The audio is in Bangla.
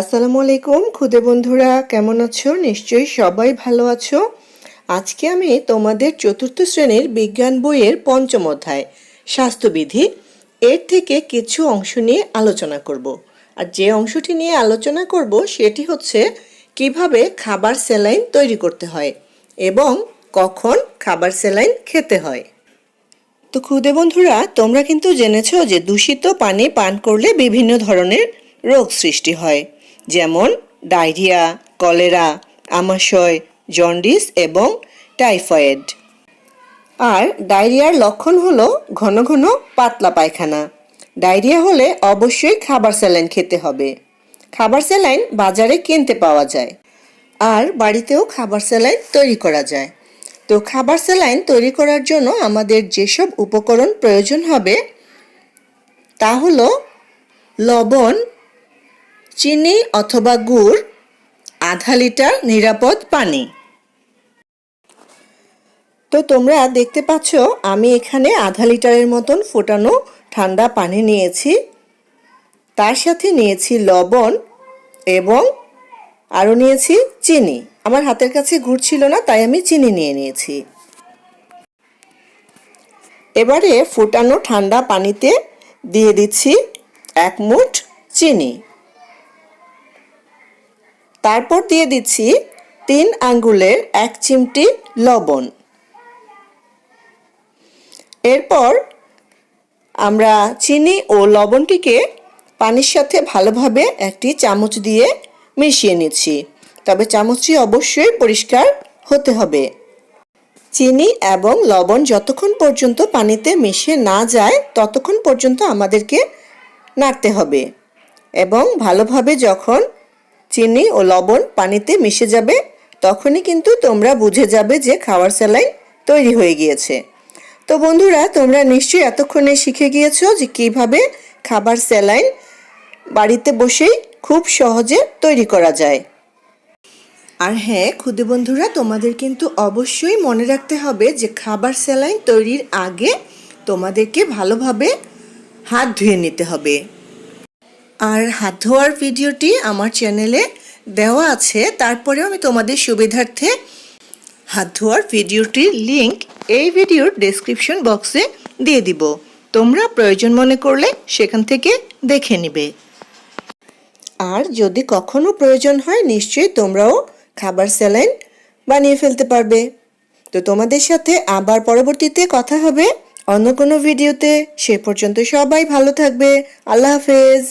আসসালামু আলাইকুম খুদে বন্ধুরা, কেমন আছো? নিশ্চয়ই সবাই ভালো আছো। আজকে আমি তোমাদের চতুর্থ শ্রেণির বিজ্ঞান বইয়ের পঞ্চম অধ্যায়, স্বাস্থ্যবিধি, এর থেকে কিছু অংশ নিয়ে আলোচনা করব। আর যে অংশটি নিয়ে আলোচনা করব, সেটি হচ্ছে কীভাবে খাবার স্যালাইন তৈরি করতে হয় এবং কখন খাবার স্যালাইন খেতে হয়। তো ক্ষুদে বন্ধুরা, তোমরা কিন্তু জেনেছো যে দূষিত পানি পান করলে বিভিন্ন ধরনের রোগ সৃষ্টি হয়। যেমন ডায়রিয়া, কলেরা, আমাশয়, জন্ডিস এবং টাইফয়েড। আর ডায়রিয়ার লক্ষণ হলো ঘন ঘন পাতলা পায়খানা। ডায়রিয়া হলে অবশ্যই খাবার স্যালাইন খেতে হবে। খাবার স্যালাইন বাজারে কিনতে পাওয়া যায়। আর বাড়িতেও খাবার স্যালাইন তৈরি করা যায়। তো খাবার স্যালাইন তৈরি করার জন্য আমাদের যেসব উপকরণ প্রয়োজন হবে, তা হলো লবণ চিনি অথবা গুড়, আধা লিটার নিরাপদ পানি। তো তোমরা দেখতে পাচ্ছ, আমি এখানে আধা লিটারের মতন ফোটানো ঠান্ডা পানি নিয়েছি। তার সাথে নিয়েছি লবণ এবং আরও নিয়েছি চিনি। আমার হাতের কাছে গুড় ছিল না, তাই আমি চিনি নিয়ে নিয়েছি। এবারে ফুটানো ঠান্ডা পানিতে দিয়ে দিচ্ছি এক মুঠ চিনি। তারপর দিয়ে দিচ্ছি তিন আঙ্গুলের এক চিমটি লবণ। এরপর আমরা চিনি ও লবণটিকে পানির সাথে ভালোভাবে একটি চামচ দিয়ে মিশিয়ে নিচ্ছি। তবে চামচটি অবশ্যই পরিষ্কার হতে হবে। চিনি এবং লবণ যতক্ষণ পর্যন্ত পানিতে মিশে না যায়, ততক্ষণ পর্যন্ত আমাদেরকে নাড়তে হবে। এবং ভালোভাবে যখন চিনি ও লবণ পানিতে মিশে যাবে, তখনই কিন্তু তোমরা বুঝে যাবে যে খাবার স্যালাইন তৈরি হয়ে গিয়েছে। তো বন্ধুরা, তোমরা নিশ্চয়ই এতক্ষণে শিখে গিয়েছো যে কীভাবে খাবার স্যালাইন বাড়িতে বসেই খুব সহজে তৈরি করা যায়। আর হ্যাঁ ক্ষুদে বন্ধুরা, তোমাদের কিন্তু অবশ্যই মনে রাখতে হবে যে খাবার স্যালাইন তৈরির আগে তোমাদেরকে ভালোভাবে হাত ধুয়ে নিতে হবে। আর হাত ধোয়ার ভিডিওটি আমার চ্যানেলে দেওয়া আছে। তারপরেও আমি তোমাদের সুবিধার্থে হাত ধোয়ার ভিডিওটির লিংক এই ভিডিওর ডেসক্রিপশন বক্সে দিয়ে দিব। তোমরা প্রয়োজন মনে করলে সেখান থেকে দেখে নিবে। আর যদি কখনো প্রয়োজন হয়, নিশ্চয়ই তোমরাও খাবার স্যালাইন বানিয়ে ফেলতে পারবে। তো তোমাদের সাথে আবার পরবর্তীতে কথা হবে। অন্য কোনো ভিডিওতে। সে পর্যন্ত সবাই ভালো থাকবে। আল্লাহ হাফেজ।